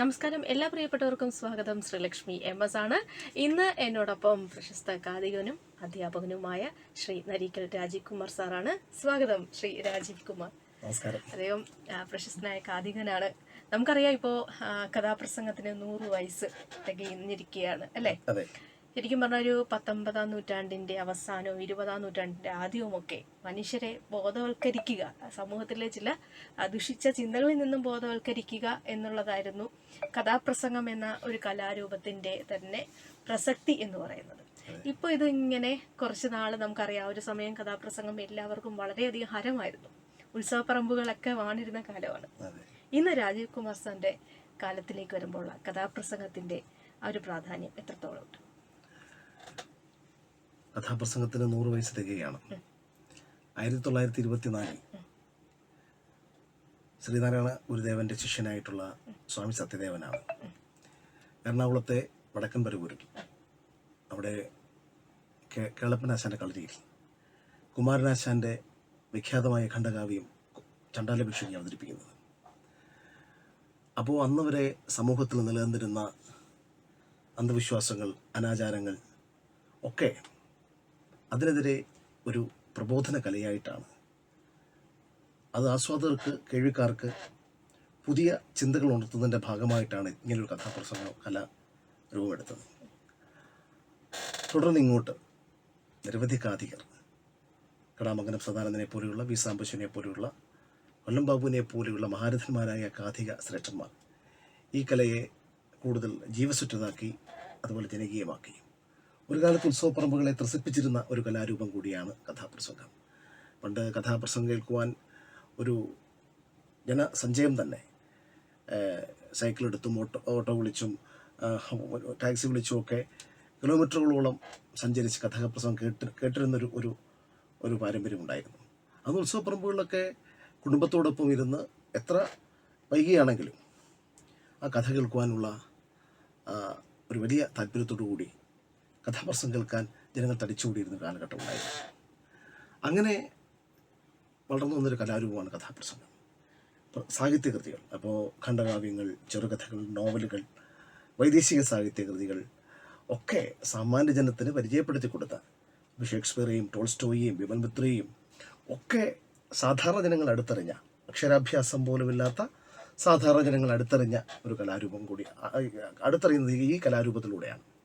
നമസ്കാരം. എല്ലാ പ്രിയപ്പെട്ടവർക്കും സ്വാഗതം. ശ്രീലക്ഷ്മി എം എസ് ആണ്. ഇന്ന് എന്നോടൊപ്പം പ്രശസ്ത കാതികനും അധ്യാപകനുമായ ശ്രീ നരീക്കൽ രാജീവ് കുമാർ സാറാണ്. സ്വാഗതം ശ്രീ രാജീവ് കുമാർ അദ്ദേഹം പ്രശസ്തനായ കാതികനാണ് നമുക്കറിയാം ഇപ്പോ കഥാപ്രസംഗത്തിന് നൂറ് വയസ്സ് തികഞ്ഞിരിക്കുകയാണ് അല്ലേ? ശരിക്കും പറഞ്ഞ ഒരു പത്തൊമ്പതാം നൂറ്റാണ്ടിന്റെ അവസാനവും ഇരുപതാം നൂറ്റാണ്ടിന്റെ ആദ്യവുമൊക്കെ മനുഷ്യരെ ബോധവൽക്കരിക്കുക. സമൂഹത്തിലെ ചില ദുഷിച്ച ചിന്തകളിൽ നിന്നും ബോധവൽക്കരിക്കുക എന്നുള്ളതായിരുന്നു കഥാപ്രസംഗം എന്ന ഒരു കലാരൂപത്തിന്റെ തന്നെ പ്രസക്തി എന്ന് പറയുന്നത്. ഇപ്പോൾ ഇത് ഇങ്ങനെ കുറച്ച് നാൾ നമുക്കറിയാം ഒരു സമയം കഥാപ്രസംഗം എല്ലാവർക്കും വളരെയധികം ഹരമായിരുന്നു. ഉത്സവപ്പറമ്പുകളൊക്കെ വാണിരുന്ന കാലമാണ്. ഇന്ന് രാജീവ് കുമാർ സാറിന്റെ കാലത്തിലേക്ക് വരുമ്പോൾ കഥാപ്രസംഗത്തിന്റെ ആ ഒരു പ്രാധാന്യം എത്രത്തോളം ഉണ്ട് കഥാപ്രസംഗത്തിന് നൂറ് വയസ്സ് തികയാണ്. ആയിരത്തി തൊള്ളായിരത്തി ഇരുപത്തിനാലിൽ ശ്രീനാരായണ ഗുരുദേവന്റെ ശിഷ്യനായിട്ടുള്ള സ്വാമി സത്യദേവനാണ്. എറണാകുളത്തെ വടക്കൻ പരവൂരിൽ. അവിടെ കേളപ്പനാശാന്റെ കളരിയിൽ. കുമാരനാശാന്റെ വിഖ്യാതമായ ഖണ്ഡകാവ്യം ചണ്ടാല ഭിക്ഷുകി അവതരിപ്പിക്കുന്നത്. അപ്പോൾ അന്ന് വരെ സമൂഹത്തിൽ നിലനിന്നിരുന്ന അന്ധവിശ്വാസങ്ങൾ അനാചാരങ്ങൾ ഒക്കെ അതിനെതിരെ ഒരു പ്രബോധന കലയായിട്ടാണ്. അത് ആസ്വാദകർക്ക് കേൾവിക്കാർക്ക് പുതിയ ചിന്തകൾ ഉണർത്തുന്നതിന്റെ ഭാഗമായിട്ടാണ് ഇങ്ങനൊരു കഥാപ്രസംഗ കല രൂപമെടുത്തത് തുടർന്ന് ഇങ്ങോട്ട് നിരവധി കാതികർ. കടാമംഗനം സദാനന്ദനെ പോലെയുള്ള വി സാംബശുവിനെ പോലെയുള്ള കൊല്ലം ബാബുവിനെ പോലെയുള്ള മഹാരഥന്മാരായ കാഥിക ശ്രേഷ്ഠന്മാർ ഈ കലയെ കൂടുതൽ ജീവസുറ്റതാക്കി അതുപോലെ ജനകീയമാക്കി. ഒരു കാലത്ത് ഉത്സവപ്പറമ്പുകളെ ത്രസിപ്പിച്ചിരുന്ന ഒരു കലാരൂപം കൂടിയാണ് കഥാപ്രസംഗം. പണ്ട് കഥാപ്രസംഗം കേൾക്കുവാൻ ഒരു ജനസഞ്ചയം തന്നെ സൈക്കിളെടുത്തും ഓട്ടോ ഓട്ടോ വിളിച്ചും ടാക്സി വിളിച്ചുമൊക്കെ കിലോമീറ്ററുകളോളം സഞ്ചരിച്ച് കഥാപ്രസംഗം കേട്ട് കേട്ടിരുന്നൊരു ഒരു ഒരു പാരമ്പര്യമുണ്ടായിരുന്നു അന്ന് ഉത്സവപ്പറമ്പുകളിലൊക്കെ കുടുംബത്തോടൊപ്പം ഇരുന്ന് എത്ര വൈകിയാണെങ്കിലും ആ കഥ കേൾക്കുവാനുള്ള ഒരു വലിയ താല്പര്യത്തോടു കൂടി കഥാപ്രസംഗം കേൾക്കാൻ ജനങ്ങൾ തടിച്ചുകൂടിയിരുന്ന കാലഘട്ടം ഉണ്ടായിരുന്നു. അങ്ങനെ വളർന്നു വന്നൊരു കലാരൂപമാണ് കഥാപ്രസംഗം. സാഹിത്യകൃതികൾ. അപ്പോൾ ഖണ്ഡകാവ്യങ്ങൾ ചെറുകഥകൾ നോവലുകൾ വൈദേശിക സാഹിത്യകൃതികൾ ഒക്കെ സാമാന്യ ജനത്തിന് പരിചയപ്പെടുത്തി കൊടുത്ത ഷേക്സ്പിയറേയും ടോൾസ്റ്റോയിയും വിമൽ മിത്രയെയും ഒക്കെ സാധാരണ ജനങ്ങൾ അടുത്തറിഞ്ഞ അക്ഷരാഭ്യാസം പോലുമില്ലാത്ത സാധാരണ ജനങ്ങൾ അടുത്തറിഞ്ഞ ഒരു കലാരൂപം കൂടി അടുത്തറിയുന്നത് ഈ കലാരൂപത്തിലൂടെയാണ്.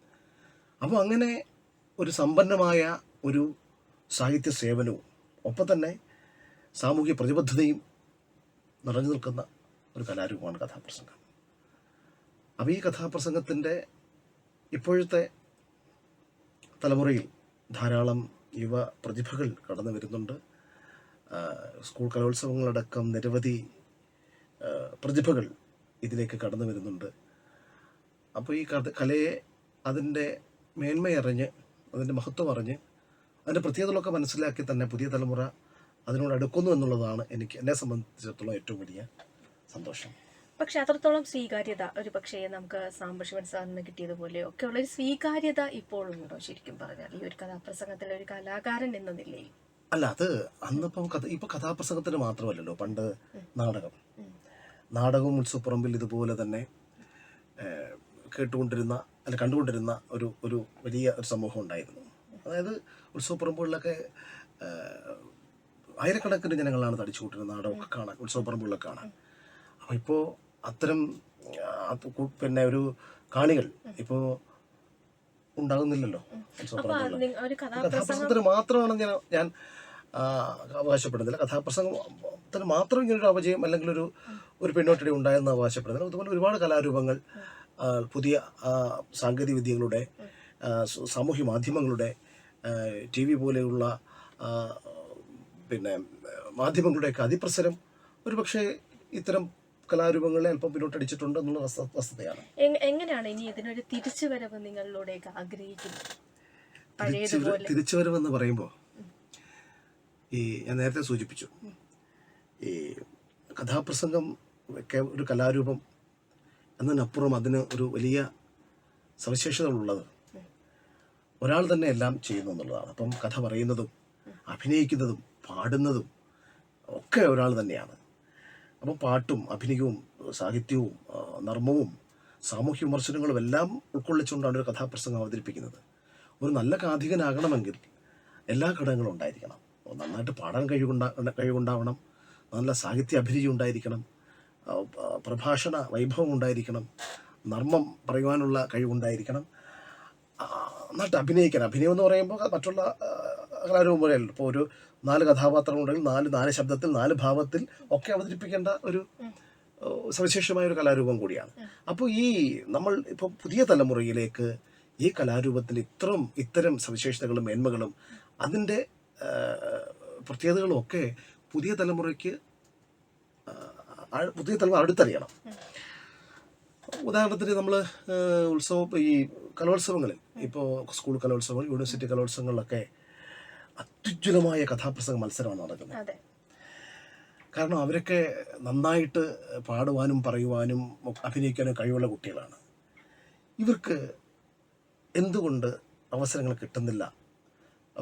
അപ്പോൾ അങ്ങനെ ഒരു സമ്പന്നമായ ഒരു സാഹിത്യ സേവനവും ഒപ്പം തന്നെ സാമൂഹ്യ പ്രതിബദ്ധതയും നിറഞ്ഞു നിൽക്കുന്ന ഒരു കലാരൂപമാണ് കഥാപ്രസംഗം. അപ്പോൾ ഈ കഥാപ്രസംഗത്തിന്റെ ഇപ്പോഴത്തെ തലമുറയിൽ ധാരാളം യുവ പ്രതിഭകൾ കടന്നു വരുന്നുണ്ട്. സ്കൂൾ കലോത്സവങ്ങളടക്കം നിരവധി പ്രതിഭകൾ ഇതിലേക്ക് കടന്നു വരുന്നുണ്ട്. അപ്പോൾ ഈ കഥ കലയെ അതിന്റെ മേന്മയറിഞ്ഞ് അതിന്റെ മഹത്വം അറിഞ്ഞ് അതിന്റെ പ്രത്യേകതകളൊക്കെ മനസ്സിലാക്കി തന്നെ പുതിയ തലമുറ അതിനോട് അടുക്കുന്നു എന്നുള്ളതാണ് എനിക്ക് എന്നെ സംബന്ധിച്ചിടത്തോളം ഏറ്റവും വലിയ സന്തോഷം. പക്ഷെ അത്രത്തോളം സ്വീകാര്യത ഒരു പക്ഷേ നമുക്ക് സാംബശിവൻ സാറിന് കിട്ടിയതുപോലെ ഒക്കെ ഉള്ള ഒരു സ്വീകാര്യത ഇപ്പോഴും ഉണ്ടോ ശരിക്കും പറഞ്ഞാൽ? ഈ ഒരു കഥാപ്രസംഗത്തിലെ ഒരു കലാകാരൻ എന്ന നിലയിൽ. അല്ല അത് അന്നിപ്പം കഥ ഇപ്പം കഥാപ്രസംഗത്തിന് മാത്രമല്ലല്ലോ പണ്ട് നാടകം. നാടകവും ഉത്സവപ്പുറമ്പിൽ ഇതുപോലെ തന്നെ കേട്ടുകൊണ്ടിരുന്ന അല്ല കണ്ടുകൊണ്ടിരുന്ന ഒരു ഒരു വലിയ ഒരു സമൂഹം ഉണ്ടായിരുന്നു. അതായത് ഉത്സവപ്പറമ്പുകളിലൊക്കെ ആയിരക്കണക്കിന് ജനങ്ങളാണ് തടിച്ചു കൂട്ടുന്നത് നാടകമൊക്കെ കാണാൻ ഉത്സവപ്പറമ്പുകളിലൊക്കെ കാണാൻ. അപ്പോൾ ഇപ്പോൾ അത്തരം പിന്നെ ഒരു കാണികൾ ഇപ്പോൾ ഉണ്ടാകുന്നില്ലല്ലോ കഥാപ്രസംഗത്തിന് മാത്രമാണ് ഞാൻ ഞാൻ അവകാശപ്പെടുന്നില്ല കഥാപ്രസംഗത്തിന് മാത്രം ഇങ്ങനൊരു അപജയം അല്ലെങ്കിൽ ഒരു ഒരു പിന്നോട്ടടി ഉണ്ടായെന്ന് അവകാശപ്പെടുന്നില്ല അതുപോലെ ഒരുപാട് കലാരൂപങ്ങൾ പുതിയ സാങ്കേതിക വിദ്യകളുടെ സാമൂഹ്യ മാധ്യമങ്ങളുടെ ടി വി പോലെയുള്ള പിന്നെ മാധ്യമങ്ങളുടെയൊക്കെ അതിപ്രസരം ഒരുപക്ഷെ ഇത്തരം കലാരൂപങ്ങളെ അല്പം പിന്നോട്ടടിച്ചിട്ടുണ്ട് എന്നുള്ള വസ്തുതയാണ്. എങ്ങനെയാണ് ഇനി ഇതിനൊരു തിരിച്ചുവരവ് നിങ്ങളിലൂടെയൊക്കെ ആഗ്രഹിക്കുന്നത്? തിരിച്ചുവരവ് എന്ന് പറയുമ്പോൾ ഈ ഞാൻ നേരത്തെ സൂചിപ്പിച്ചു. ഈ കഥാപ്രസംഗം ഒക്കെ ഒരു കലാരൂപം എന്നതിനപ്പുറം അതിന് ഒരു വലിയ സവിശേഷതകളുള്ളത്. ഒരാൾ തന്നെ എല്ലാം ചെയ്യുന്നു എന്നുള്ളതാണ്. അപ്പം കഥ പറയുന്നതും അഭിനയിക്കുന്നതും പാടുന്നതും ഒക്കെ ഒരാൾ തന്നെയാണ്. അപ്പോൾ പാട്ടും അഭിനയവും സാഹിത്യവും നർമ്മവും സാമൂഹ്യ വിമർശനങ്ങളും എല്ലാം ഉൾക്കൊള്ളിച്ചുകൊണ്ടാണ് ഒരു കഥാപ്രസംഗം അവതരിപ്പിക്കുന്നത്. ഒരു നല്ല കാഥികനാകണമെങ്കിൽ എല്ലാ ഘടകങ്ങളും ഉണ്ടായിരിക്കണം. നന്നായിട്ട് പാടാൻ കഴിവുണ്ടാ കഴിവുണ്ടാവണം. നല്ല സാഹിത്യ അഭിരുചി ഉണ്ടായിരിക്കണം. പ്രഭാഷണ വൈഭവം ഉണ്ടായിരിക്കണം. നർമ്മം പറയുവാനുള്ള കഴിവുണ്ടായിരിക്കണം. എന്നിട്ട് നന്നായിട്ട് അഭിനയിക്കണം. അഭിനയം എന്ന് പറയുമ്പോൾ മറ്റുള്ള കലാരൂപം പോലെയല്ല. ഇപ്പോൾ ഒരു നാല് കഥാപാത്രങ്ങളുണ്ടെങ്കിൽ നാല് നാല് ശബ്ദത്തിൽ നാല് ഭാവത്തിൽ ഒക്കെ അവതരിപ്പിക്കേണ്ട ഒരു സവിശേഷമായ ഒരു കലാരൂപം കൂടിയാണ്. അപ്പോൾ ഈ നമ്മൾ ഇപ്പോൾ പുതിയ തലമുറയിലേക്ക് ഈ കലാരൂപത്തിൽ ഇത്തരം ഇത്തരം സവിശേഷതകളും മേന്മകളും അതിന്റെ പ്രത്യേകതകളും ഒക്കെ പുതിയ തലമുറയ്ക്ക് പുതിയ തലമുറ അടുത്തറിയണം. ഉദാഹരണത്തിന് നമ്മൾ ഉത്സവം ഈ കലോത്സവങ്ങളിൽ ഇപ്പോൾ സ്കൂൾ കലോത്സവങ്ങൾ യൂണിവേഴ്സിറ്റി കലോത്സവങ്ങളിലൊക്കെ അത്യുജ്വലമായ കഥാപ്രസംഗ മത്സരമാണ് നടക്കുന്നത്. കാരണം അവരൊക്കെ നന്നായിട്ട് പാടുവാനും പറയുവാനും അഭിനയിക്കാനും കഴിവുള്ള കുട്ടികളാണ്. ഇവർക്ക് എന്തുകൊണ്ട് അവസരങ്ങൾ കിട്ടുന്നില്ല?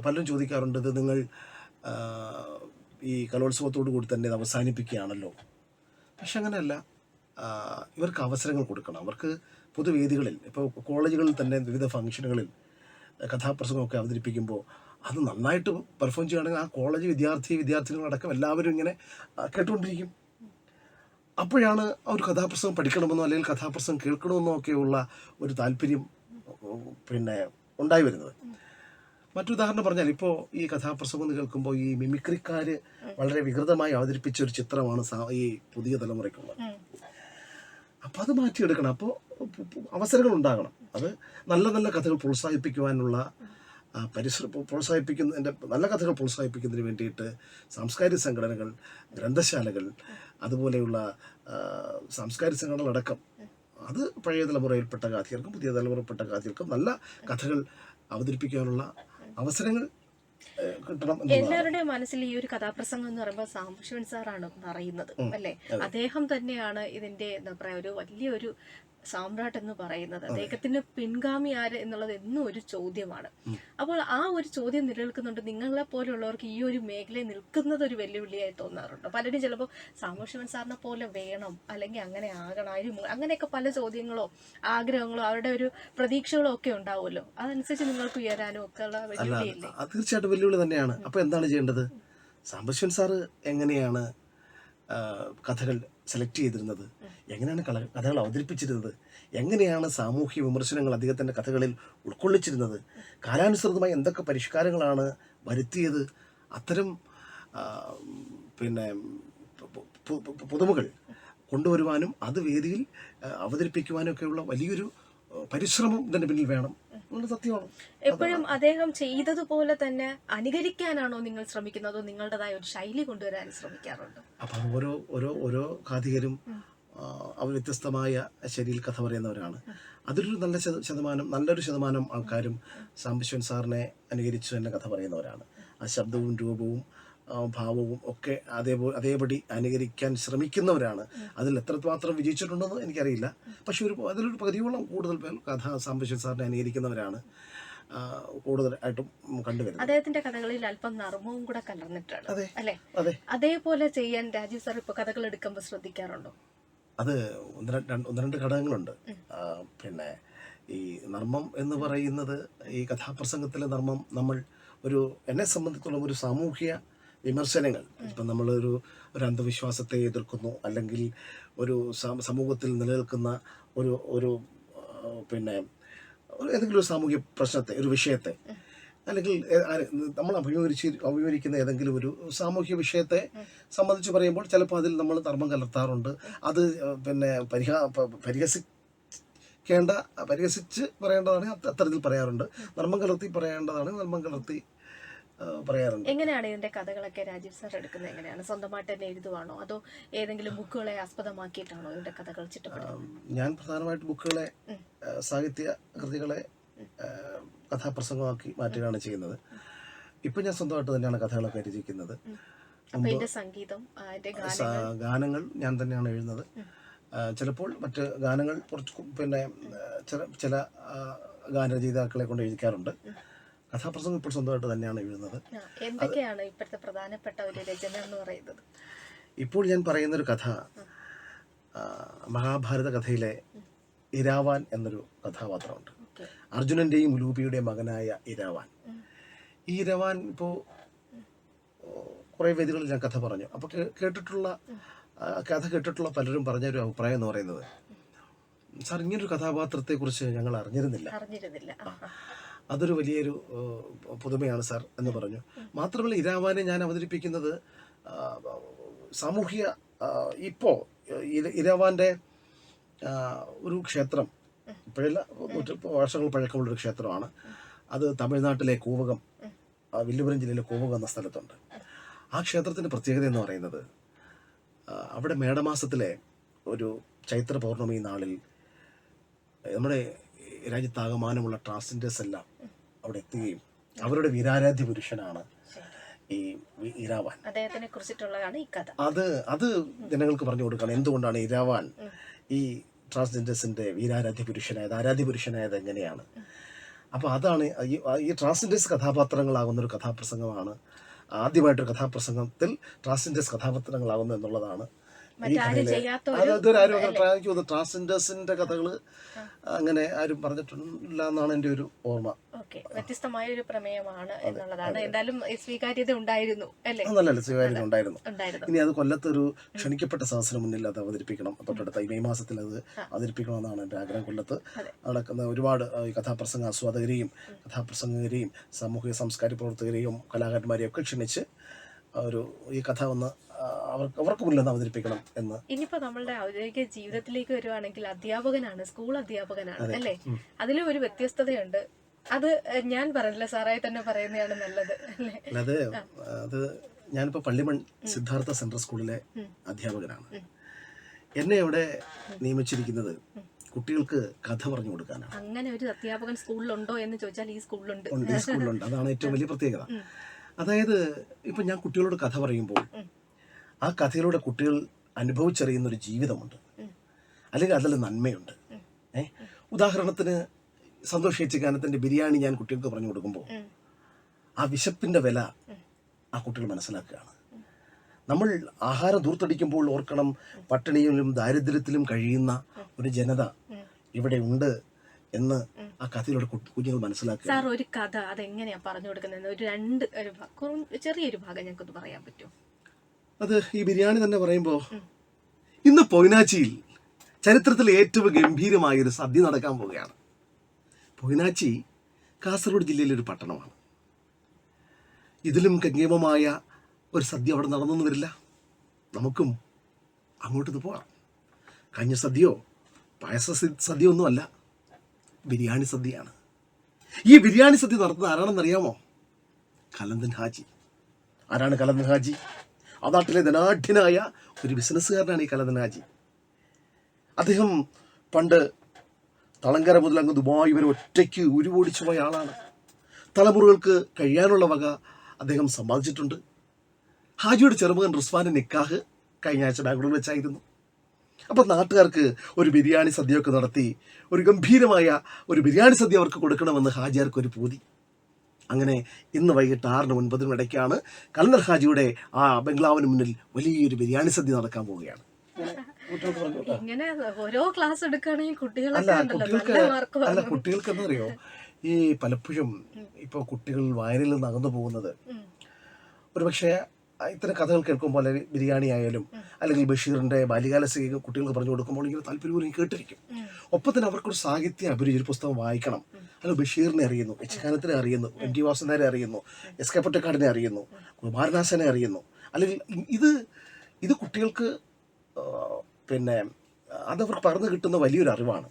പലരും ചോദിക്കാറുണ്ട് ഇത് നിങ്ങൾ ഈ കലോത്സവത്തോടു കൂടി തന്നെ അവസാനിപ്പിക്കുകയാണല്ലോ. പക്ഷെ അങ്ങനെയല്ല. ഇവർക്ക് അവസരങ്ങൾ കൊടുക്കണം. അവർക്ക് പൊതുവേദികളിൽ ഇപ്പോൾ കോളേജുകളിൽ തന്നെ വിവിധ ഫംഗ്ഷനുകളിൽ കഥാപ്രസംഗമൊക്കെ അവതരിപ്പിക്കുമ്പോൾ അത് നന്നായിട്ട് പെർഫോം ചെയ്യുകയാണെങ്കിൽ ആ കോളേജ് വിദ്യാർത്ഥി വിദ്യാർത്ഥികളടക്കം എല്ലാവരും ഇങ്ങനെ കേട്ടുകൊണ്ടിരിക്കും. അപ്പോഴാണ് ആ ഒരു കഥാപ്രസംഗം പഠിക്കണമെന്നോ അല്ലെങ്കിൽ കഥാപ്രസംഗം കേൾക്കണമെന്നോ ഒക്കെയുള്ള ഒരു താല്പര്യം പിന്നെ ഉണ്ടായി വരുന്നത്. മറ്റുദാഹരണം പറഞ്ഞാൽ ഇപ്പോൾ ഈ കഥാപ്രസംഗം കേൾക്കുമ്പോൾ ഈ മിമിക്രിക്കാർ വളരെ വികൃതമായി അവതരിപ്പിച്ച ഒരു ചിത്രമാണ് ഈ പുതിയ തലമുറയ്ക്കുള്ളത്. അപ്പോൾ അത് മാറ്റിയെടുക്കണം. അപ്പോൾ അവസരങ്ങൾ ഉണ്ടാകണം. അത് നല്ല നല്ല കഥകൾ പ്രോത്സാഹിപ്പിക്കുവാനുള്ള പരിശ്ര പ്രോത്സാഹിപ്പിക്കുന്നതിന്റെ നല്ല കഥകൾ പ്രോത്സാഹിപ്പിക്കുന്നതിന് വേണ്ടിയിട്ട് സാംസ്കാരിക സംഘടനകൾ ഗ്രന്ഥശാലകൾ അതുപോലെയുള്ള സാംസ്കാരിക സംഘടനകളടക്കം അത് പഴയ തലമുറയിൽപ്പെട്ട കാഥികർക്കും പുതിയ തലമുറയിൽപ്പെട്ട കാഥികർക്കും നല്ല കഥകൾ അവതരിപ്പിക്കാനുള്ള അവസരങ്ങൾ കിട്ടണം എല്ലാവരുടെയും മനസ്സിൽ ഈ ഒരു കഥാപ്രസംഗം എന്ന് പറയുമ്പോൾ സാംശിവൻ സാറാണ് പറയുന്നത് അല്ലെ? അദ്ദേഹം തന്നെയാണ് ഇതിന്റെ എന്താ പറയാ ഒരു വലിയൊരു സാമ്രാട്ട് എന്ന് പറയുന്നത് അദ്ദേഹത്തിന്റെ പിൻഗാമി ആര് എന്നുള്ളത് എന്നും ഒരു ചോദ്യമാണ്. അപ്പോൾ ആ ഒരു ചോദ്യം നിലനിൽക്കുന്നുണ്ട്. നിങ്ങളെ പോലുള്ളവർക്ക് ഈ ഒരു മേഖലയിൽ നിൽക്കുന്നത് ഒരു വെല്ലുവിളിയായി തോന്നാറുണ്ട്. പലരും ചിലപ്പോൾ സാമൂഹ്യവൻ സാറിനെ പോലെ വേണം അല്ലെങ്കിൽ അങ്ങനെ ആകണം അതിന് മു- അങ്ങനെയൊക്കെ പല ചോദ്യങ്ങളോ ആഗ്രഹങ്ങളോ അവരുടെ ഒരു പ്രതീക്ഷകളോ ഒക്കെ ഉണ്ടാവുമല്ലോ. അതനുസരിച്ച് നിങ്ങൾക്ക് ഉയരാനും ഒക്കെ ഉള്ള വെല്ലുവിളിയില്ലേ? തീർച്ചയായിട്ടും വെല്ലുവിളി തന്നെയാണ്. അപ്പൊ എന്താണ് ചെയ്യേണ്ടത്? സാംബശിവൻ സാറ് എങ്ങനെയാണ് കഥകൾ സെലക്ട് ചെയ്തിരുന്നത്. എങ്ങനെയാണ് കള കഥകൾ അവതരിപ്പിച്ചിരുന്നത്? എങ്ങനെയാണ് സാമൂഹ്യ വിമർശനങ്ങൾ അദ്ദേഹത്തിന്റെ കഥകളിൽ ഉൾക്കൊള്ളിച്ചിരുന്നത്? കാലാനുസൃതമായി എന്തൊക്കെ പരിഷ്കാരങ്ങളാണ് വരുത്തിയത്? അത്തരം പിന്നെ പുതുമകൾ കൊണ്ടുവരുവാനും അത് വേദിയിൽ അവതരിപ്പിക്കുവാനും ഒക്കെയുള്ള വലിയൊരു പരിശ്രമം ഇതിന്റെ പിന്നിൽ വേണം. സത്യമാണ്. എപ്പോഴും അദ്ദേഹം ചെയ്തതുപോലെ തന്നെ അനുകരിക്കാനാണോ നിങ്ങൾ ശ്രമിക്കുന്നത്? നിങ്ങളുടേതായ ഒരു ശൈലി കൊണ്ടുവരാൻ ശ്രമിക്കാറുണ്ട്? അപ്പം ഓരോ ഓരോ ഓരോ കാതികരും അവർ വ്യത്യസ്തമായ ശൈലിയിൽ കഥ പറയുന്നവരാണ്. അതിലൊരു നല്ല ശതമാനം നല്ലൊരു ശതമാനം ആൾക്കാരും സാംബിശ്വൻ സാറിനെ അനുകരിച്ചു തന്നെ കഥ പറയുന്നവരാണ്. ആ ശബ്ദവും രൂപവും ഭാവവും ഒക്കെ അതേപോലെ അതേപടി അനുകരിക്കാൻ ശ്രമിക്കുന്നവരാണ്. അതിൽ എത്രമാത്രം വിജയിച്ചിട്ടുണ്ടെന്ന് എനിക്കറിയില്ല. പക്ഷെ ഒരു അതിലൊരു പകുതിയോളം കൂടുതൽ പേർ കഥ സാംബിശ്വൻ സാറിനെ അനുകരിക്കുന്നവരാണ്. കൂടുതലായിട്ടും കണ്ടുവരുന്നത്. അദ്ദേഹത്തിന്റെ കഥകളിൽ അല്പം നർമ്മവും കൂടെ കലർന്നിട്ടാണ്. അല്ലെ? അതേപോലെ ചെയ്യാൻ രാജീവ് സാർ ഇപ്പൊ കഥകൾ എടുക്കുമ്പോൾ ശ്രദ്ധിക്കാറുണ്ടോ? അത് ഒന്ന് രണ്ട് ഒന്ന് രണ്ട് ഘടകങ്ങളുണ്ട്. പിന്നെ ഈ നർമ്മം എന്ന് പറയുന്നത് ഈ കഥാപ്രസംഗത്തിലെ നർമ്മം നമ്മൾ ഒരു എന്നെ സംബന്ധിച്ചുള്ള ഒരു സാമൂഹ്യ വിമർശനങ്ങൾ. ഇപ്പം നമ്മളൊരു ഒരു അന്ധവിശ്വാസത്തെ എതിർക്കുന്നു അല്ലെങ്കിൽ ഒരു സമൂഹത്തിൽ നിലനിൽക്കുന്ന ഒരു ഒരു പിന്നെ ഏതെങ്കിലും ഒരു സാമൂഹ്യ പ്രശ്നത്തെ ഒരു വിഷയത്തെ അല്ലെങ്കിൽ നമ്മൾ അഭിമുഖീകരിച്ച് അഭിമുഖീകരിക്കുന്ന ഏതെങ്കിലും ഒരു സാമൂഹ്യ വിഷയത്തെ സംബന്ധിച്ച് പറയുമ്പോൾ ചിലപ്പോൾ അതിൽ നമ്മൾ ധർമ്മം കലർത്താറുണ്ട്. അത് പിന്നെ പരിഹാ പരിഹസിക്കേണ്ട പരിഹസിച്ച് പറയേണ്ടതാണ് അത്ത- അത്തരത്തിൽ പറയാറുണ്ട്. ധർമ്മം കലർത്തി പറയേണ്ടതാണ് ധർമ്മം കലർത്തി പറയാറുണ്ട്. എങ്ങനെയാണ് ഇതിന്റെ കഥകളൊക്കെ രാജീവ് സാർ എടുക്കുന്നത്? എങ്ങനെയാണ്? സ്വന്തമായിട്ട് തന്നെ എഴുതുവാണോ? അതോ ഏതെങ്കിലും ബുക്കുകളെ ആസ്പദമാക്കിയിട്ടാണോ ഇതിന്റെ കഥകൾ ചിട്ടപ്പെടുന്നത്? ഞാൻ പ്രധാനമായിട്ട് ബുക്കുകളെ സാഹിത്യ കൃതികളെ കഥാപ്രസംഗമാക്കി മാറ്റുകയാണ് ചെയ്യുന്നത്. ഇപ്പൊ ഞാൻ സ്വന്തമായിട്ട് തന്നെയാണ് കഥകളൊക്കെ രചിക്കുന്നത്. സംഗീതം ഗാനങ്ങൾ. ഞാൻ തന്നെയാണ് എഴുതുന്നത്. ചിലപ്പോൾ മറ്റ് ഗാനങ്ങൾ കുറച്ച് പിന്നെ ചില ചില ഗാനരചയിതാക്കളെ കൊണ്ട് എഴുതിക്കാറുണ്ട്. കഥാപ്രസംഗം ഇപ്പോൾ സ്വന്തമായിട്ട് തന്നെയാണ് എഴുതുന്നത്. എന്തൊക്കെയാണ് ഇപ്പോഴത്തെ പ്രധാനപ്പെട്ട ഒരു രചന എന്ന് പറയുന്നത്? ഇപ്പോൾ ഞാൻ പറയുന്നൊരു കഥ മഹാഭാരത കഥയിലെ ഇരാവാൻ എന്നൊരു കഥാപാത്രമുണ്ട്. അർജുനന്റെയും ലൂപിയുടെയും മകനായ ഇരാവാൻ. ഈ ഇരവാൻ ഇപ്പോൾ കുറേ വേദികളിൽ ഞാൻ കഥ പറഞ്ഞു. അപ്പോൾ കേട്ടിട്ടുള്ള കഥ കേട്ടിട്ടുള്ള പലരും പറഞ്ഞ ഒരു അഭിപ്രായം എന്ന് പറയുന്നത് സാർ ഇങ്ങനൊരു കഥാപാത്രത്തെക്കുറിച്ച് ഞങ്ങൾ അറിഞ്ഞിരുന്നില്ല. അറിഞ്ഞിരുന്നില്ല. അതൊരു വലിയൊരു പുതുമയാണ് സാർ എന്ന് പറഞ്ഞു. മാത്രമല്ല ഇരാവാനെ ഞാൻ അവതരിപ്പിക്കുന്നത് സാമൂഹ്യ ആ, ഇപ്പോ ഇര- ഇരാവാന്റെ ഒരു ക്ഷേത്രം. ഇപ്പോഴല്ല വർഷങ്ങൾ പഴക്കമുള്ളൊരു ക്ഷേത്രമാണ്. അത് തമിഴ്നാട്ടിലെ കൂവകം വില്ലുപുരം ജില്ലയിലെ കൂവകം എന്ന സ്ഥലത്തുണ്ട്. ആ ക്ഷേത്രത്തിന്റെ പ്രത്യേകത എന്ന് പറയുന്നത് അവിടെ മേടമാസത്തിലെ ഒരു ചൈത്ര പൗർണമി നാളിൽ നമ്മുടെ രാജ്യത്താകമാനമുള്ള ട്രാൻസ്ജെൻഡേഴ്സ് എല്ലാം അവിടെ എത്തുകയും അവരുടെ വീരാരാധ്യ പുരുഷനാണ് ഈ ഇരാവാൻ. അദ്ദേഹത്തിനെ കുറിച്ചിട്ടുള്ളതാണ് ഈ കഥ. അത് അത് ജനങ്ങൾക്ക് പറഞ്ഞു കൊടുക്കണം. എന്തുകൊണ്ടാണ് ഇരാവാൻ ഈ ട്രാൻസ്ജെൻഡേഴ്സിന്റെ വീരാരാധ്യ പുരുഷനായത് ആരാധ്യ പുരുഷനായത് എങ്ങനെയാണ്? അപ്പോൾ അതാണ് ഈ ഈ ട്രാൻസ്ജെൻഡേഴ്സ് കഥാപാത്രങ്ങളാകുന്ന ഒരു കഥാപ്രസംഗമാണ്. ആദ്യമായിട്ടൊരു കഥാപ്രസംഗത്തിൽ ട്രാൻസ്ജെൻഡേഴ്സ് കഥാപാത്രങ്ങളാകുന്നു എന്നുള്ളതാണ് ഇതുവരെ ആരും അങ്ങനെ ട്രാൻസ്ജെൻഡേഴ്സിന്റെ കഥകൾ അങ്ങനെ ആരും പറഞ്ഞിട്ടില്ല എന്നാണ് എന്റെ ഒരു ഓർമ്മ. വ്യത്യസ്തമായ ഒരു പ്രമേയമാണ് എന്നുള്ളതാണ്. എന്തായാലും സ്വീകാര്യത ഉണ്ടായിരുന്നു അല്ലേ? നല്ലല്ല സ്വീകാര്യത ഉണ്ടായിരുന്നു. ഇനി അത് കൊല്ലത്തൊരു ക്ഷണിക്കപ്പെട്ട സദസ്സിന് മുന്നിൽ അത് അവതരിപ്പിക്കണം. തൊട്ടടുത്ത ഈ മെയ് മാസത്തിൽ അത് അവതരിപ്പിക്കണമെന്നാണ് എന്റെ ആഗ്രഹം. കൊല്ലത്ത്. നടക്കുന്ന ഒരുപാട് കഥാപ്രസംഗ ആസ്വാദകരെയും കഥാപ്രസംഗകരെയും സാമൂഹിക സാംസ്കാരിക പ്രവർത്തകരെയും കലാകാരന്മാരെയും ഒക്കെ ക്ഷണിച്ച് ഒരു ഈ കഥ ഒന്ന് അവർക്ക് അവർക്ക് മുന്നിൽ അവതരിപ്പിക്കണം എന്ന്. ഇനിയിപ്പോ നമ്മളുടെ ഔദ്യോഗിക ജീവിതത്തിലേക്ക് വരുവാണെങ്കിൽ അധ്യാപകനാണ് സ്കൂൾ അധ്യാപകനാണ് അല്ലേ? അതിലും ഒരു വ്യത്യസ്തതയുണ്ട്. അത് ഞാൻ പറഞ്ഞില്ല സാറായി തന്നെ പറയുന്നതാണ് നല്ലത് അല്ലേ? അല്ലാതെ അത് ഞാനിപ്പോ പള്ളിമൺ സിദ്ധാർത്ഥ സെൻട്രൽ സ്കൂളിലെ അധ്യാപകനാണ്. എന്നെ ഇവിടെ നിയമിച്ചിരിക്കുന്നത് കുട്ടികൾക്ക് കഥ പറഞ്ഞു കൊടുക്കാനാണ്. അങ്ങനെ ഒരു അധ്യാപകൻ സ്കൂളിലുണ്ടോ എന്ന് ചോദിച്ചാൽ ഈ സ്കൂളിലുണ്ട്. ഈ സ്കൂളിലുണ്ട്. അതാണ് ഏറ്റവും വലിയ പ്രത്യേകത. അതായത് ഇപ്പം ഞാൻ കുട്ടികളോട് കഥ പറയുമ്പോൾ ആ കഥയിലൂടെ കുട്ടികൾ അനുഭവിച്ചറിയുന്ന ഒരു ജീവിതമുണ്ട് അല്ലെങ്കിൽ അതിൽ നന്മയുണ്ട്. ഏ? ഉദാഹരണത്തിന് സന്തോഷ് ഏച്ചിക്കാനത്തിന്റെ ബിരിയാണി ഞാൻ കുട്ടികൾക്ക് പറഞ്ഞു കൊടുക്കുമ്പോൾ ആ വിശപ്പിന്റെ വില ആ കുട്ടികൾ മനസ്സിലാക്കുകയാണ്. നമ്മൾ ആഹാരം ദൂർത്തടിക്കുമ്പോൾ ഓർക്കണം പട്ടിണിയിലും ദാരിദ്ര്യത്തിലും കഴിയുന്ന ഒരു ജനത ഇവിടെ ഉണ്ട് എന്ന് ആ കഥയിലൂടെ കുഞ്ഞുങ്ങൾ മനസ്സിലാക്കുക. സാർ ഒരു കഥ അതെങ്ങനെയാ പറഞ്ഞു കൊടുക്കുന്നത് ഒരു രണ്ട് ഒരു ചെറിയൊരു ഭാഗം ഞങ്ങൾക്കൊന്ന് പറയാൻ പറ്റുമോ? അത് ഈ ബിരിയാണി തന്നെ പറയുമ്പോ ഇന്ന് പൊയിനാച്ചിയിൽ ചരിത്രത്തിൽ ഏറ്റവും ഗംഭീരമായ ഒരു സദ്യ നടക്കാൻ പോവുകയാണ്. പൊയിനാച്ചി കാസർഗോഡ് ജില്ലയിലെ ഒരു പട്ടണമാണ്. ഇതിലും ഗംഗീമമായ ഒരു സദ്യ അവിടെ നടന്നൊന്നും വരില്ല. നമുക്കും അങ്ങോട്ടൊന്ന് പോകാം കഞ്ഞ സദ്യയോ പായസ സദ്യ ഒന്നുമല്ല ബിരിയാണി സദ്യയാണ്. ഈ ബിരിയാണി സദ്യ നടത്തുന്നത് ആരാണെന്ന് അറിയാമോ? കലന്തൻ ഹാജി. ആരാണ് കലന്തൻ ഹാജി? ആ നാട്ടിലെ ധനാഢ്യനായ ഒരു ബിസിനസ്സുകാരനാണ് ഈ കലന്തൻ ഹാജി. അദ്ദേഹം പണ്ട് തളങ്കര മുതൽ അങ്ങ് ദുബായ് വരെ ഒറ്റയ്ക്ക് ഉരുവോടിച്ചു പോയ ആളാണ്. തലമുറകൾക്ക് കഴിയാനുള്ള വക അദ്ദേഹം സമ്പാദിച്ചിട്ടുണ്ട്. ഹാജിയുടെ ചെറുമകൻ റുസ്വാൻ നിക്കാഹ് കഴിഞ്ഞ ആഴ്ച ബാംഗ്ലൂർ വെച്ചായിരുന്നു. അപ്പം നാട്ടുകാർക്ക് ഒരു ബിരിയാണി സദ്യയൊക്കെ നടത്തി ഒരു ഗംഭീരമായ ഒരു ബിരിയാണി സദ്യ അവർക്ക് കൊടുക്കണമെന്ന് ഹാജിയാർക്ക് ഒരു പൂതി. അങ്ങനെ ഇന്ന് വൈകിട്ട് ആറിന് ഒൻപതിനും ഇടയ്ക്കാണ് കലണ്ടർ ഹാജിയുടെ ആ ബംഗ്ലാവിന് മുന്നിൽ വലിയൊരു ബിരിയാണി സദ്യ നടക്കാൻ പോവുകയാണ്. ഇങ്ങനെ ഓരോ ക്ലാസ് എടുക്കുകയാണെങ്കിൽ കുട്ടികൾക്ക് അല്ല കുട്ടികൾക്ക് ഈ പലപ്പോഴും ഇപ്പൊ കുട്ടികൾ വായനയിൽ നിന്ന് അകന്നു പോകുന്നത് ഒരുപക്ഷെ ഇത്തരം കഥകൾ കേൾക്കുമ്പോൾ അല്ലെങ്കിൽ ബിരിയാണി ആയാലും അല്ലെങ്കിൽ ബഷീറിന്റെ ബാല്യകാല സഖി കുട്ടികൾക്ക് പറഞ്ഞു കൊടുക്കുമ്പോൾ ഇങ്ങനെ താല്പര്യപൂർവം കേട്ടിരിക്കും. ഒപ്പം തന്നെ അവർക്കൊരു സാഹിത്യ അഭിരുചി ഒരു പുസ്തകം വായിക്കണം. അല്ല ബഷീറിനെ അറിയുന്നു യക്ഷഗാനത്തിനെ അറിയുന്നു എം ടി വാസുദേവനെ അറിയുന്നു എസ് കെ പൊറ്റക്കാടിനെ അറിയുന്നു കുമാരനാശനെ അറിയുന്നു. അല്ലെങ്കിൽ ഇത് ഇത് കുട്ടികൾക്ക് പിന്നെ അതവർക്ക് പറഞ്ഞു കിട്ടുന്ന വലിയൊരു അറിവാണ്.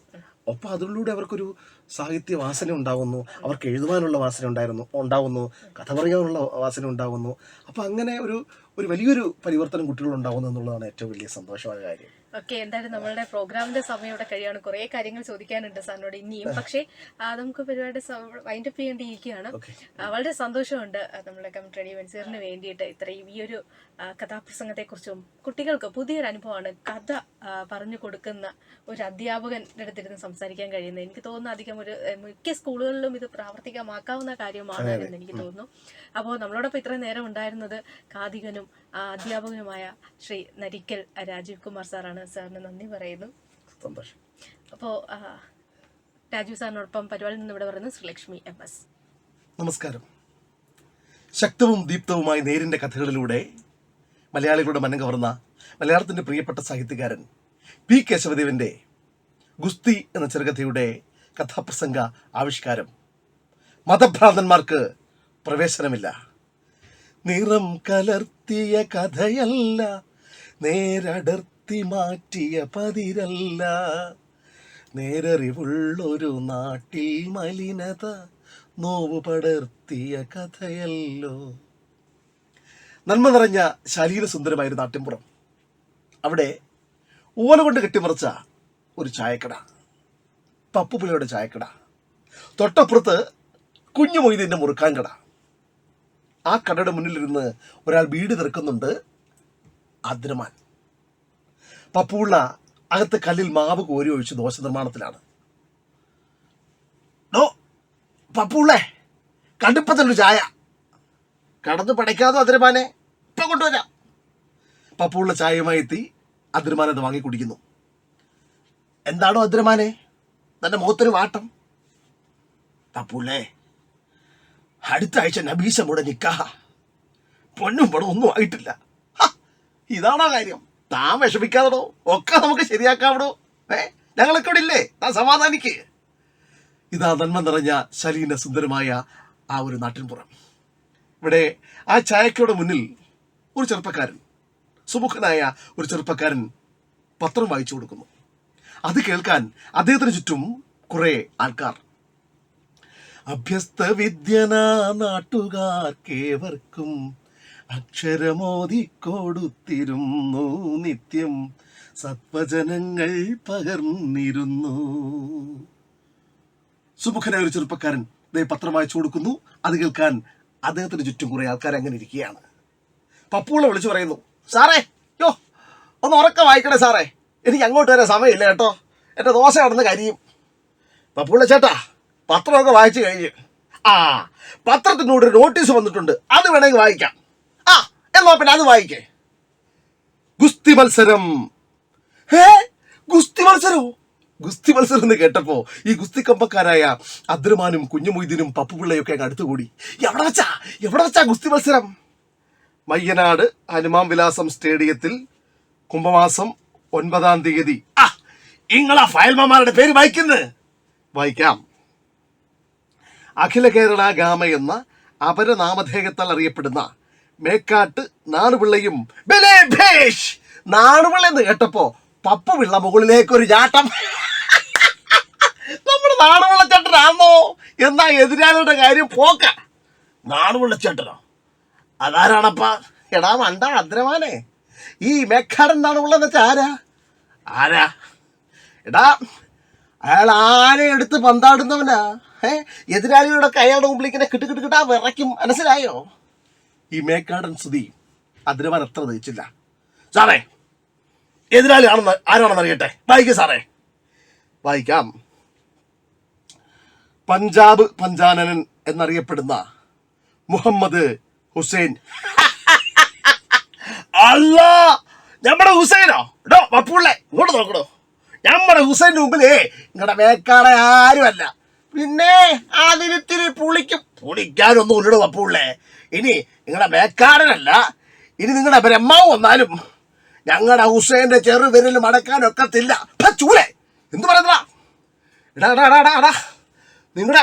ഒപ്പം അതിലൂടെ അവർക്കൊരു സാഹിത്യ വാസന ഉണ്ടാകുന്നു അവർക്ക് എഴുതുവാനുള്ള വാസന ഉണ്ടായിരുന്നു ഉണ്ടാകുന്നു കഥ പറയാനുള്ള വാസന ഉണ്ടാകുന്നു അപ്പോൾ അങ്ങനെ ഒരു ഒരു വലിയൊരു പരിവർത്തനം കുട്ടികൾ ഉണ്ടാകുന്നു എന്നുള്ളതാണ് ഏറ്റവും വലിയ സന്തോഷമായ കാര്യം. ഓക്കെ എന്തായാലും നമ്മളുടെ പ്രോഗ്രാമിന്റെ സമയം ഇവിടെ കഴിയാണ്. കുറെ കാര്യങ്ങൾ ചോദിക്കാനുണ്ട് സാറിനോട് ഇനിയും. പക്ഷേ നമുക്ക് പരിപാടി വൈൻഡപ്പ് ചെയ്യേണ്ടിയിരിക്കുകയാണ്. വളരെ സന്തോഷമുണ്ട് നമ്മുടെ കമ്മിറ്ററി വെൻസറിന് വേണ്ടിയിട്ട് ഇത്രയും ഈ ഒരു കഥാപ്രസംഗത്തെ കുറിച്ചും കുട്ടികൾക്ക് പുതിയൊരു അനുഭവമാണ് കഥ പറഞ്ഞു കൊടുക്കുന്ന ഒരു അധ്യാപകന്റെ അടുത്തിരുന്ന് സംസാരിക്കാൻ കഴിയുന്നത്. എനിക്ക് തോന്നുന്നു അധികം ഒരു മിക്ക സ്കൂളുകളിലും ഇത് പ്രാവർത്തികമാക്കാവുന്ന കാര്യമാണ് എന്ന് എനിക്ക് തോന്നുന്നു. അപ്പോൾ നമ്മളോടൊപ്പം ഇത്രയും നേരം ഉണ്ടായിരുന്നത് കാതികനും അധ്യാപകനുമായ ശ്രീ നരിക്കൽ രാജീവ് കുമാർ സാറാണ്. സാറിന് നന്ദി പറയുന്നു. സന്തോഷം. അപ്പോൾ രാജീവ് സാറിനോടൊപ്പം പരിപാടിയിൽ നിന്ന് ഇവിടെ പറയുന്നത് ശ്രീലക്ഷ്മി എം എസ്. നമസ്കാരം. ശക്തവും ദീപ്തവുമായ നേരിന്റെ കഥകളിലൂടെ മലയാളികളുടെ മനം കവർന്ന മലയാളത്തിന്റെ പ്രിയപ്പെട്ട സാഹിത്യകാരൻ പി. കേശവദേവന്റെ ഗുസ്തി എന്ന ചെറുകഥയുടെ കഥാപ്രസംഗ ആവിഷ്കാരം. മതഭ്രാന്തന്മാർക്ക് പ്രവേശനമില്ല. നിറം കലർത്തിയ കഥയല്ല നേരടർത്തി മാറ്റിയ പതിരല്ല. നേരറിവുള്ളൊരു നാട്ടിൽ മലിനത നോവ് പടർത്തിയ കഥയല്ലോ. നന്മ നിറഞ്ഞ ശരീര സുന്ദരമായൊരു നാട്ടിൻപുറം. അവിടെ ഓല കൊണ്ട് കെട്ടിമറച്ച ഒരു ചായക്കട. പപ്പുപിളയുടെ ചായക്കട. തൊട്ടപ്പുറത്ത് കുഞ്ഞു മൊയ്തീന്റെ മുറുക്കാൻ കട. ആ കടയുടെ മുന്നിലിരുന്ന് ഒരാൾ വീട് തിറക്കുന്നുണ്ട് അദ്രമാൻ പപ്പുള്ള അകത്ത് കല്ലിൽ മാവ് കോരി ഒഴിച്ച് ദോശ നിർമ്മാണത്തിലാണ്. പപ്പുള്ളേ കടുപ്പത്തിലൊരു ചായ. കടന്ന് പടയ്ക്കാതെ അതിരമാനെ ഇപ്പം കൊണ്ടുവരാം. പപ്പുള്ള ചായയുമായി എത്തി അതിരമാനത് വാങ്ങി കുടിക്കുന്നു. എന്താണോ അതിരമാനെ തന്റെ മുഖത്തൊരു വാട്ടം. തപ്പുള്ളേ അടുത്ത ആഴ്ച നബീസമ്മയുടെ നിക്കാഹ. പൊന്നും പടം ഒന്നും ആയിട്ടില്ല. ഇതാണോ കാര്യം? താൻ വിഷമിക്കാതടോ ഒക്കെ നമുക്ക് ശരിയാക്കാവിടോ? ഏ ഞങ്ങളൊക്കെ ഇവിടെ ഇല്ലേ? താൻ സമാധാനിക്ക്. ഇതാ നന്മ നിറഞ്ഞ ശലീന സുന്ദരമായ ആ ഒരു നാട്ടിൻപുറം. ഇവിടെ ആ ചായക്കയുടെ മുന്നിൽ ഒരു ചെറുപ്പക്കാരൻ സുമുഖനായ ഒരു ചെറുപ്പക്കാരൻ പത്രം വായിച്ചു കൊടുക്കുന്നു. അത് കേൾക്കാൻ അദ്ദേഹത്തിന് ചുറ്റും കുറെ ആൾക്കാർ. അഭ്യസ്ത വിദ്യനാ നാട്ടുകാർക്കേവർക്കും അക്ഷരമോദി കൊടുത്തിരുന്നു നിത്യം സത്വജനങ്ങൾ പകർന്നിരുന്നു. സുമുഖനായ ഒരു ചെറുപ്പക്കാരൻ ദേ പത്രം വായിച്ചു കൊടുക്കുന്നു. അത് കേൾക്കാൻ അദ്ദേഹത്തിന് ചുറ്റും കുറെ ആൾക്കാർ അങ്ങനെ ഇരിക്കുകയാണ്. പപ്പുള്ള വിളിച്ചു പറയുന്നു സാറേ യോ ഒന്ന് ഉറക്കം വായിക്കണേ സാറേ. എനിക്ക് അങ്ങോട്ട് വരാൻ സമയമില്ല കേട്ടോ. എന്റെ ദോശ കടന്ന് കരിയും. പപ്പുള്ള ചേട്ടാ പത്രമൊക്കെ വായിച്ചു കഴിഞ്ഞ്. ആ പത്രത്തിനോട് ഒരു നോട്ടീസ് വന്നിട്ടുണ്ട്. അത് വേണമെങ്കിൽ വായിക്കാം. ആ എന്നാ പിന്നെ അത് വായിക്കേ. ഗുസ്തി മത്സരം. ഹേ ഗുസ്തി മത്സരമോ ഗുസ്തി മത്സരം എന്ന് കേട്ടപ്പോ ഈ ഗുസ്തി കമ്പക്കാരായ അദ്രമാനും കുഞ്ഞുമൊയ്തീനും പപ്പു ഒക്കെ അങ്ങ് അടുത്തുകൂടി. എവിടെ വച്ചാ? എവിടെ വച്ചാ ഗുസ്തി മത്സരം? മയ്യനാട് ഹനുമാൻ വിലാസം സ്റ്റേഡിയത്തിൽ കുംഭമാസം ഒൻപതാം തീയതി. ആ ഇങ്ങളാ ഫയൽമാരുടെ പേര് വായിക്കുന്നത് വായിക്കാം. അഖില കേരള ഗാമ എന്ന അപരനാമധേയത്താൽ അറിയപ്പെടുന്ന മേക്കാട്ട് നാണുപിള്ളയും നാണുപിള്ള എന്ന് കേട്ടപ്പോ പപ്പുപിള്ള മുകളിലേക്ക് ഒരു ചാട്ടം. നമ്മുടെ നാണുപിള്ളച്ചേട്ടനാണോ എന്നാ എതിരാളിയുടെ കാര്യം പോക്ക. നാണുപിള്ളച്ചേട്ടനോ അതാരാണപ്പാ? എടാ മണ്ട അദ്രമാനെ ഈ മേക്കാടൻ ഉള്ളതെന്ന് വെച്ചാൽ ആരാ? ആരാ? എടാ അയാൾ ആരെ എടുത്ത് പന്താടുന്നവനാ? ഏ എതിരാളികളൊക്കെ അയാളുടെ മുമ്പിൽ ഇങ്ങനെ കിട്ടു കിട്ടു കിട്ടാ വിറയ്ക്കും. മനസ്സിലായോ? ഈ മേക്കാടൻ സ്തുതി അതിരവാൻ അത്ര ദഹിച്ചില്ല. സാറേ എതിരാളി ആണെന്ന് ആരാണെന്ന് അറിയട്ടെ? വായിക്കും സാറേ. വായിക്കാം. പഞ്ചാബ് പഞ്ചാനനൻ എന്നറിയപ്പെടുന്ന മുഹമ്മദ് ഹുസൈൻ. അല്ല നമ്മുടെ ഹുസൈനോ? ഡോ പപ്പുള്ളേ ഇങ്ങോട്ട് നോക്കണോ നമ്മുടെ ഹുസൈന്റെ മുമ്പിലേ നിങ്ങളുടെ വേക്കാടെ ആരുമല്ല. പിന്നെ അതിരിത്തിരി പുളിക്കും. പുളിക്കാനൊന്നും ഉള്ളിട് പപ്പുള്ളേ ഇനി നിങ്ങളുടെ വേക്കാടനല്ല ഇനി നിങ്ങളുടെ ബ്രഹ്മാവ് വന്നാലും ഞങ്ങളുടെ ഹുസൈന്റെ ചെറു വിരൽ മടക്കാനൊക്കത്തില്ല ചൂലെ എന്ത് പറയുന്നടാ? എടാ എടാ എടാ എടാ നിങ്ങളുടെ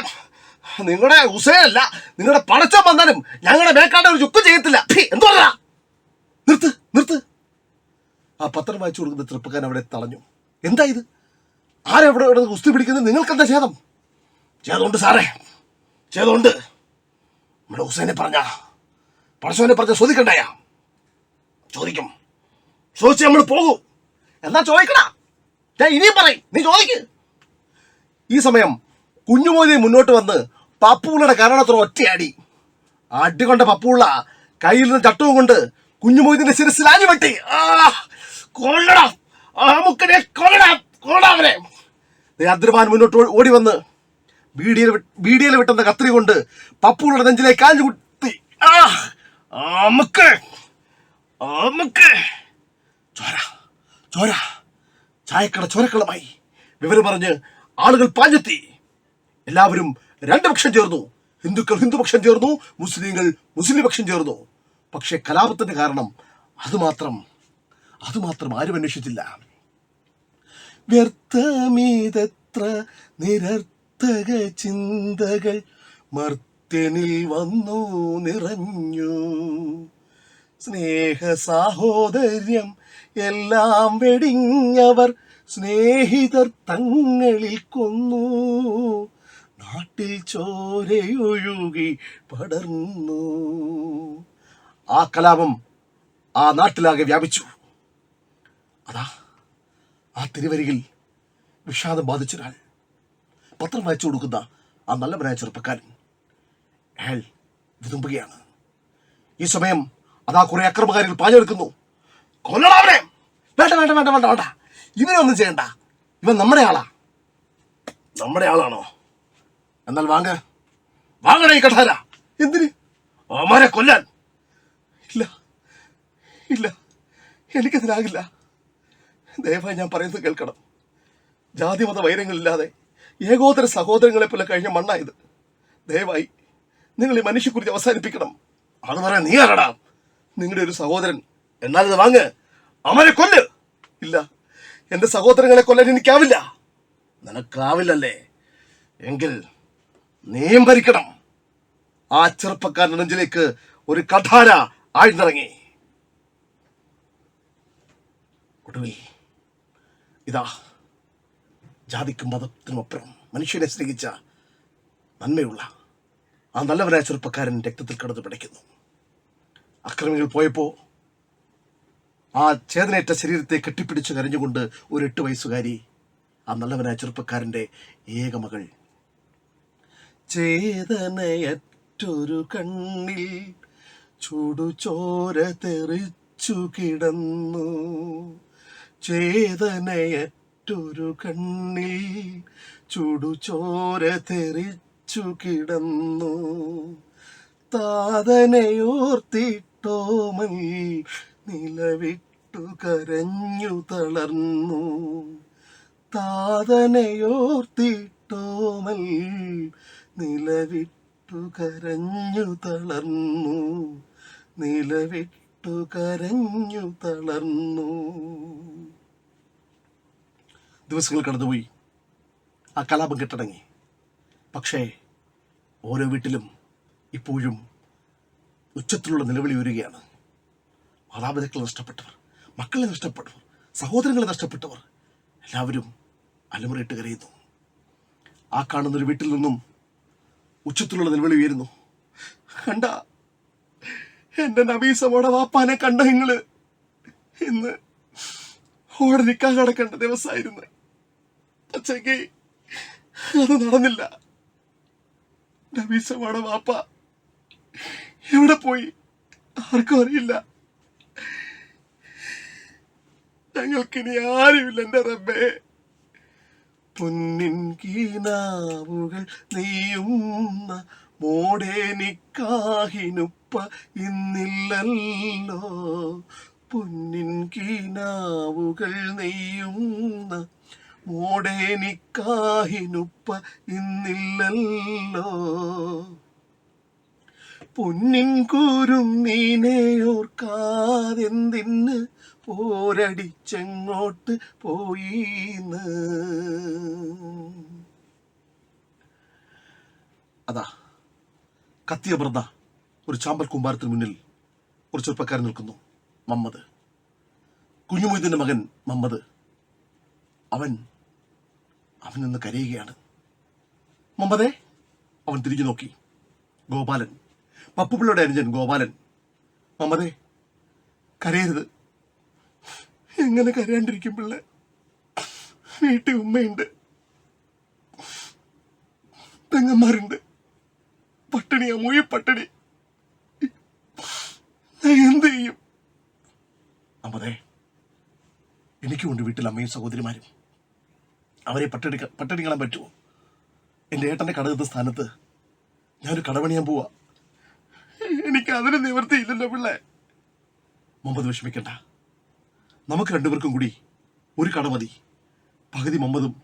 നിങ്ങളുടെ ഹുസൈനല്ല നിങ്ങളുടെ പടച്ചം വന്നാലും ഞങ്ങളുടെ വേക്കാട ഒരു ചുക്കും ചെയ്യത്തില്ല. എന്ത് പറഞ്ഞാ നിർത്ത് നിർത്ത്. ആ പത്രം വായിച്ചു കൊടുക്കുന്ന ചെറുപ്പക്കാരൻ അവിടെ തളഞ്ഞു. എന്താ ഇത്? ആരെവിടെ ഇവിടെ കുസ്തി പിടിക്കുന്നത്? നിങ്ങൾക്കെന്താ ഛേദം? ഛേദമുണ്ട് സാറേ. ഛേദമുണ്ട്. നമ്മുടെ ഹുസൈനെ പറഞ്ഞ. പടശോനെ പറഞ്ഞ ചോദിക്കണ്ടായ. ചോദിക്കും. ചോദിച്ച് നമ്മൾ പോകൂ. എന്നാ ചോദിക്കടാ. ഞാൻ ഇനിയും പറയും. നീ ചോദിക്ക്. ഈ സമയം കുഞ്ഞുമോതി മുന്നോട്ട് വന്ന് പപ്പുള്ളയുടെ കാരണത്തിന് ഒറ്റയടി. അടികൊണ്ട പപ്പുള്ള കയ്യിൽ നിന്ന് ചട്ടവും കൊണ്ട് കുഞ്ഞുമൊയ്തിന്റെ ശിരസിൽ ആഞ്ഞുപെട്ടി ആ കൊള്ളടാ. ആ മുക്കനെ കൊള്ളടാ കൊല്ലടാ അവനെ മുന്നോട്ട് ഓടി വന്ന് ബീഡിയിൽ ബീഡിയിൽ വിട്ടുന്ന കത്രി കൊണ്ട് പപ്പുകളുടെ നെഞ്ചിലേക്ക് കാഞ്ഞു കുത്തി. ആ ചായക്കട ചോരക്കളമായി. വിവരം പറഞ്ഞ് ആളുകൾ പാഞ്ഞെത്തി. എല്ലാവരും രണ്ട് പക്ഷം ചേർന്നു. ഹിന്ദുക്കൾ ഹിന്ദുപക്ഷം ചേർന്നു. മുസ്ലിങ്ങൾ മുസ്ലിം പക്ഷം ചേർന്നു. പക്ഷേ കലാപത്തിന്റെ കാരണം അതുമാത്രം അതുമാത്രം ആരും അന്വേഷിച്ചില്ല. വ്യർത്ഥമീതത്ര നിരർത്ഥക ചിന്തകൾ മർത്യനിൽ വന്നു നിറഞ്ഞു. സ്നേഹ സാഹോദര്യം എല്ലാം വെടിഞ്ഞവർ സ്നേഹിതർ തങ്ങളിൽ കൊന്നു. നാട്ടിൽ ചോരയൊഴുകി പടർന്നു. ആ കലാപം ആ നാട്ടിലാകെ വ്യാപിച്ചു. അതാ ആ തിരുവരികിൽ വിഷാദം ബാധിച്ചൊരാൾ പത്രം വായിച്ചു കൊടുക്കുന്ന ആ നല്ല നല്ലവനായ ചെറുപ്പക്കാരൻ അയാൾ വിതുമ്പുകയാണ്. ഈ സമയം അതാ കുറെ അക്രമകാരികൾ പാഞ്ഞെടുക്കുന്നു കൊല്ലണവനെ വേണ്ട വേണ്ട വേണ്ട വേണ്ട വേണ്ട. ഇവനെ ഒന്നും ചെയ്യണ്ട. ഇവൻ നമ്മുടെ ആളാ. നമ്മുടെ ആളാണോ? എന്നാൽ വാങ്ങ. വാങ്ങണേ ഈ കഠാര. എന്തിന്? അവരെ കൊല്ലാൻ. ഇല്ല. എനിക്കതിനാകില്ല. ദയവായി ഞാൻ പറയുന്നത് കേൾക്കണം. ജാതിമത വൈരങ്ങളില്ലാതെ ഏകോദര സഹോദരങ്ങളെ പോലെ കഴിഞ്ഞ മണ്ണായത്. ദയവായി നിങ്ങൾ ഈ മനുഷ്യക്കുറിച്ച് അവസാനിപ്പിക്കണം. അത് പറയാൻ നീ ആരടാ? നിങ്ങളുടെ ഒരു സഹോദരൻ. എന്നാലത് വാങ്ങ്. അവനെ കൊല്ല്. ഇല്ല. എന്റെ സഹോദരങ്ങളെ കൊല്ലാൻ എനിക്കാവില്ല. നിനക്കാവില്ലല്ലേ. എങ്കിൽ നീയും ഭരിക്കണം. ആ ചെറുപ്പക്കാരൻ നെഞ്ചിലേക്ക് ഒരു കഠാര ആഴ്ന്നിറങ്ങി. ഒടുവിൽ ഇതാ ജാതിക്കും മതത്തിനുമപ്പുറം മനുഷ്യനെ സ്നേഹിച്ച നന്മയുള്ള ആ നല്ലവനായ ചെറുപ്പക്കാരൻ രക്തത്തിൽ കടന്നു പിടയ്ക്കുന്നു. അക്രമികൾ പോയപ്പോൾ ആ ചേതനേറ്റ ശരീരത്തെ കെട്ടിപ്പിടിച്ച് കരഞ്ഞുകൊണ്ട് ഒരു എട്ട് വയസ്സുകാരി ആ നല്ലവനായ ചെറുപ്പക്കാരന്റെ ഏക മകൾ. ചേതനയറ്റൊരു കണ്ണിൽ ചൂടുചോര തെറിച്ചു കിടന്നു. ചേതനയറ്റൊരു കണ്ണിൽ ചുടുചോര തെറിച്ചു കിടന്നു. താതനയോർത്തിട്ടോമൽ നിലവിട്ടു കരഞ്ഞു തളർന്നു. താതനയോർത്തിട്ടോമൽ നിലവിട്ടു കരഞ്ഞു തളർന്നു. നിലവിട്ടു കരഞ്ഞു തളർന്നു. ദിവസങ്ങൾ കടന്നുപോയി. ആ കലാപം കെട്ടടങ്ങി. പക്ഷേ ഓരോ വീട്ടിലും ഇപ്പോഴും ഉച്ചത്തിലുള്ള നിലവിളി ഉയരുകയാണ്. മാതാപിതാക്കളെ നഷ്ടപ്പെട്ടവർ മക്കളെ നഷ്ടപ്പെട്ടവർ സഹോദരങ്ങളെ നഷ്ടപ്പെട്ടവർ എല്ലാവരും അലമുറയിട്ട് കരയുന്നു. ആ കാണുന്നൊരു വീട്ടിൽ നിന്നും ഉച്ചത്തിലുള്ള നിലവിളി ഉയരുന്നു. കണ്ട എന്റെ നബീസമോടെ വാപ്പാനെ കണ്ട നിങ്ങൾ? ഇന്ന് ഓടെ നിൽക്കാൻ കിടക്കേണ്ട ദിവസമായിരുന്നു പക്ഷേക്ക് അത് നടന്നില്ല. നബീസമോടെ വാപ്പ എവിടെ പോയി? ആർക്കും അറിയില്ല. ഞങ്ങൾക്കിനി ആരുമില്ല എന്റെ റബ്ബേ. പൊന്നിൻ കീനാവുകൾ നെയ്യുന്ന മോടെ നിക്കാഹിനുപ്പ ഇന്നില്ലല്ലോ. പൊന്നിൻ കീനാവുകൾ നെയ്യുന്ന മോടേനിക്കാഹിനുപ്പ ഇന്നില്ലല്ലോ. പൊന്നിൻ കൂരും നീനെയോർക്കാതെന്തിന് പോരടിച്ചെങ്ങോട്ട് പോയിന്ന്. അതാ കത്തിയ കത്തിയമർന്ന ഒരു ചാമ്പൽ കൂമ്പാരത്തിന് മുന്നിൽ ഒരു ചെറുപ്പക്കാരൻ നിൽക്കുന്നു മമ്മദ്. കുഞ്ഞുമൊയ്തിന്റെ മകൻ മമ്മദ്. അവൻ അവൻ നിന്ന് കരയുകയാണ്. മമ്മദേ അവൻ തിരിഞ്ഞു നോക്കി. ഗോപാലൻ പപ്പുപിള്ളയുടെ അനുജൻ ഗോപാലൻ. മമ്മദേ കരയരുത്. എങ്ങനെ കരയാണ്ടിരിക്കും പിള്ളേ? വീട്ടിൽ ഉമ്മയുണ്ട്. പെങ്ങന്മാരുണ്ട് പട്ടിണിയാ മുഴി പട്ടിണി. എന്ത് ചെയ്യും? അമ്മതേ എനിക്കുമുണ്ട് വീട്ടിൽ അമ്മയും സഹോദരിമാരും. അവരെ പട്ടെടുക്ക പട്ടിണി കാണാൻ പറ്റുമോ? എന്റെ ഏട്ടന്റെ കടകത്ത് സ്ഥാനത്ത് ഞാനൊരു കടപണിയാൻ പോവാ. എനിക്ക് അതിന് നിവർത്തിയില്ലല്ലോ പിള്ളേ. മുമ്പത് വിഷമിക്കണ്ട. നമുക്ക് രണ്ടുപേർക്കും കൂടി ഒരു കട മതി. പകുതി മമ്മതും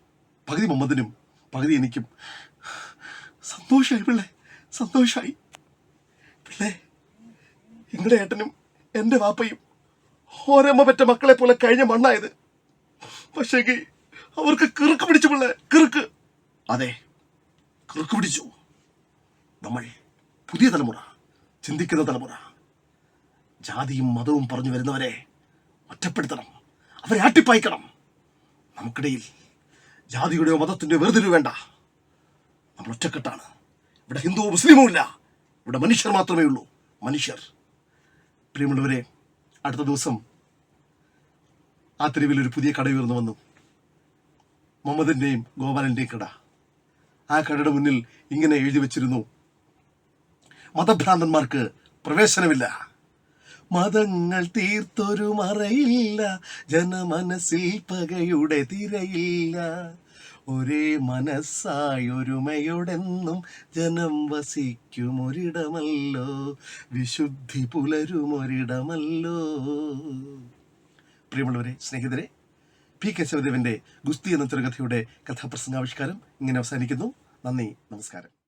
പകുതി മുമ്പതിനും പകുതി എനിക്കും. സന്തോഷായി പിള്ളേ സന്തോഷായി. പിള്ളേ. നിങ്ങളുടെ ഏട്ടനും എന്റെ വാപ്പയും ഓരമ്മ പറ്റ മക്കളെ പോലെ കഴിഞ്ഞ മണ്ണായത്. പക്ഷേങ്കിൽ അവർക്ക് കിറുക്ക് പിടിച്ചു പിള്ളേ കിറുക്ക്. അതെ കിറുക്ക് പിടിച്ചു. നമ്മൾ പുതിയ തലമുറ ചിന്തിക്കുന്ന തലമുറ. ജാതിയും മതവും പറഞ്ഞു വരുന്നവരെ ഒറ്റപ്പെടുത്തണം അവരെ ആട്ടിപ്പായിക്കണം. നമുക്കിടയിൽ ജാതിയുടെയോ മതത്തിന്റെയോ വേർതിരിവ് വേണ്ട. നമ്മൾ ഒറ്റക്കെട്ടാണ്. ഇവിടെ ഹിന്ദുവോ മുസ്ലിമോ ഇല്ല. ഇവിടെ മനുഷ്യർ മാത്രമേ ഉള്ളൂ. മനുഷ്യർ. പ്രിയമുള്ളവരെ അടുത്ത ദിവസം ആ തെരുവിൽ ഒരു പുതിയ കട ഉയർന്നു വന്നു. മുഹമ്മദിന്റെയും ഗോപാലന്റെയും കട. ആ കടയുടെ മുന്നിൽ ഇങ്ങനെ എഴുതി വച്ചിരുന്നു മതഭ്രാന്തന്മാർക്ക് പ്രവേശനമില്ല. മതങ്ങൾ തീർത്തൊരു മറയില്ല ജനമനസ്സിൽ പകയുടെ തിരയില്ല. ഒരേ മനസ്സായി ഒരുമയോടെന്നും ജനം വസിക്കും ഒരിടമല്ലോ വിശുദ്ധി പുലരുമൊരിടമല്ലോ. പ്രിയമുള്ളവരെ സ്നേഹിതരെ പി കെ ശിവദേവന്റെ ഗുസ്തി എന്ന ചെറുകഥയുടെ കഥാപ്രസംഗാവിഷ്കാരം ഇങ്ങനെ അവസാനിക്കുന്നു. നന്ദി നമസ്കാരം.